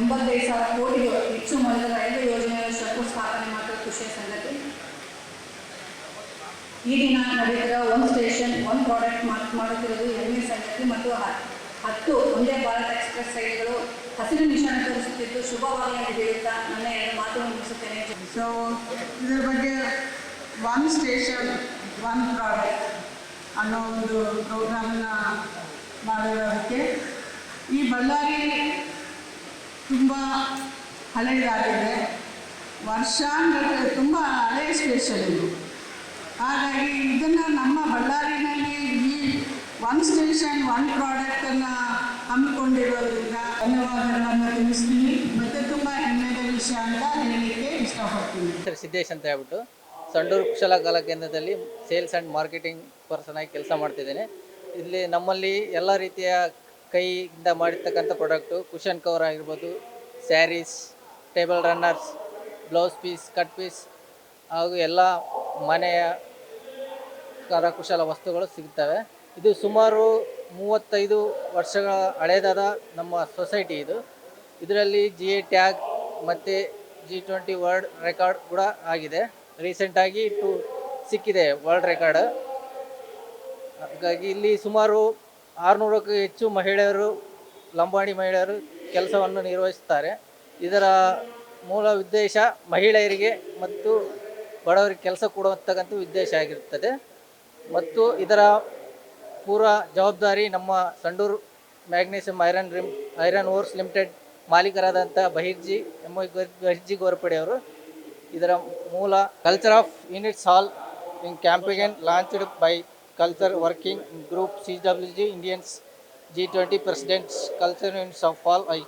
ಇಪ್ಪತ್ತೈದು ಸಾವಿರ ಕೋಟಿಗೂ ಹೆಚ್ಚು ಮೊದಲ ರೈಲ್ವೆ ಯೋಜನೆಯ ಶಂಕುಸ್ಥಾಪನೆ ಮಾಡುವ ಖುಷಿಯ ಸಂಗತಿ. ಈ ದಿನ ನಡೆದಿರುವ ಒಂದು ಸ್ಟೇಷನ್ ಒಂದು ಪ್ರಾಡಕ್ಟ್ ಮಾರ್ಕ್ ಮಾಡುತ್ತಿರುವುದು ಎರಡನೇ ಸಂಗತಿ ಮತ್ತು ಹತ್ತು ಒಂದೇ ಭಾರತ ಎಕ್ಸ್ಪ್ರೆಸ್ ರೈಲುಗಳು ಹಸಿರು ನಿಶಾನೆ ತೋರಿಸುತ್ತಿದ್ದು ಶುಭವಾಗಿ ಹೇಳುತ್ತಾ ನನ್ನ ಎರಡು ಮಾತು ಮುಗಿಸುತ್ತೇನೆ. ಸೊ ಇದರ ಬಗ್ಗೆ ಒನ್ ಸ್ಟೇಷನ್ ಒನ್ ಪ್ರಾಡಕ್ಟ್ ಅನ್ನೋ ಒಂದು ಪ್ರೋಗ್ರಾಮ್ನ ಮಾಡಿರೋದಕ್ಕೆ ಈ ಬಳ್ಳಾರಿ ತುಂಬ ಹಳೆಯದಾಗಿದೆ. ವರ್ಷಾಂಗಟ್ಟಲೆ ತುಂಬ ಹಳೆಯ ಸ್ಟೇಷನ್ ಇದು. ಹಾಗಾಗಿ ಇದನ್ನು ನಮ್ಮ ಬಳ್ಳಾರಿನಲ್ಲಿ ಈ ಒನ್ ಸ್ಟೇಷನ್ ಒನ್ ಪ್ರಾಡಕ್ಟನ್ನು ಹಮ್ಮಿಕೊಂಡಿರೋದ್ರಿಂದ ಧನ್ಯವಾದಗಳನ್ನು ತಿಳಿಸ್ತೀನಿ. ಮತ್ತು ತುಂಬ ಹೆಮ್ಮೆಯ ವಿಷಯ ಅಂತ ಹೇಳಲಿಕ್ಕೆ ಇಷ್ಟಪಡ್ತೀನಿ. ಸಿದ್ದೇಶ್ ಅಂತ ಹೇಳ್ಬಿಟ್ಟು ಸಂಡೂರು ಕುಶಲಕಲಾ ಕೇಂದ್ರದಲ್ಲಿ ಸೇಲ್ಸ್ ಆ್ಯಂಡ್ ಮಾರ್ಕೆಟಿಂಗ್ ಪರ್ಸನ್ ಆಗಿ ಕೆಲಸ ಮಾಡ್ತಿದ್ದೇನೆ. ಇಲ್ಲಿ ನಮ್ಮಲ್ಲಿ ಎಲ್ಲ ರೀತಿಯ ಕೈಯಿಂದ ಮಾಡಿರ್ತಕ್ಕಂಥ ಪ್ರಾಡಕ್ಟು ಕುಷನ್ ಕವರ್ ಆಗಿರ್ಬೋದು sarees table runners blouse piece cut piece ಹಾಗೂ ಎಲ್ಲ ಮನೆಯ ಕರಕುಶಲ ವಸ್ತುಗಳು ಸಿಗ್ತವೆ. ಇದು ಸುಮಾರು ಮೂವತ್ತೈದು ವರ್ಷಗಳ ಹಳೆಯದಾದ ನಮ್ಮ ಸೊಸೈಟಿ ಇದು. ಇದರಲ್ಲಿ ಜಿ ಎ ಟ್ಯಾಗ್ ಮತ್ತು ಜಿ ಟ್ವೆಂಟಿ ವರ್ಲ್ಡ್ ರೆಕಾರ್ಡ್ ಕೂಡ ಆಗಿದೆ. ರೀಸೆಂಟಾಗಿ ಟು ಸಿಕ್ಕಿದೆ ವರ್ಲ್ಡ್ ರೆಕಾರ್ಡ್ ಹಾಗಾಗಿ ಇಲ್ಲಿ ಸುಮಾರು ಆರುನೂರಕ್ಕೂ ಹೆಚ್ಚು ಮಹಿಳೆಯರು, ಲಂಬಾಣಿ ಮಹಿಳೆಯರು ಕೆಲಸವನ್ನು ನಿರ್ವಹಿಸುತ್ತಾರೆ. ಇದರ ಮೂಲ ಉದ್ದೇಶ ಮಹಿಳೆಯರಿಗೆ ಮತ್ತು ಬಡವರಿಗೆ ಕೆಲಸ ಕೊಡುವಂತಕ್ಕಂಥ ಉದ್ದೇಶ ಆಗಿರುತ್ತದೆ. ಮತ್ತು ಇದರ ಪೂರ ಜವಾಬ್ದಾರಿ ನಮ್ಮ Sandur magnesium iron rim, iron ores limited ಮಾಲೀಕರಾದಂಥ Bahirji ಐ ಬಹಿರ್ಜಿ ಗೋರ್ಪಡೆ ಅವರು ಇದರ ಮೂಲ culture of units hall in campaign launched by culture working group C W G Indians G twenty presidents culture units of all I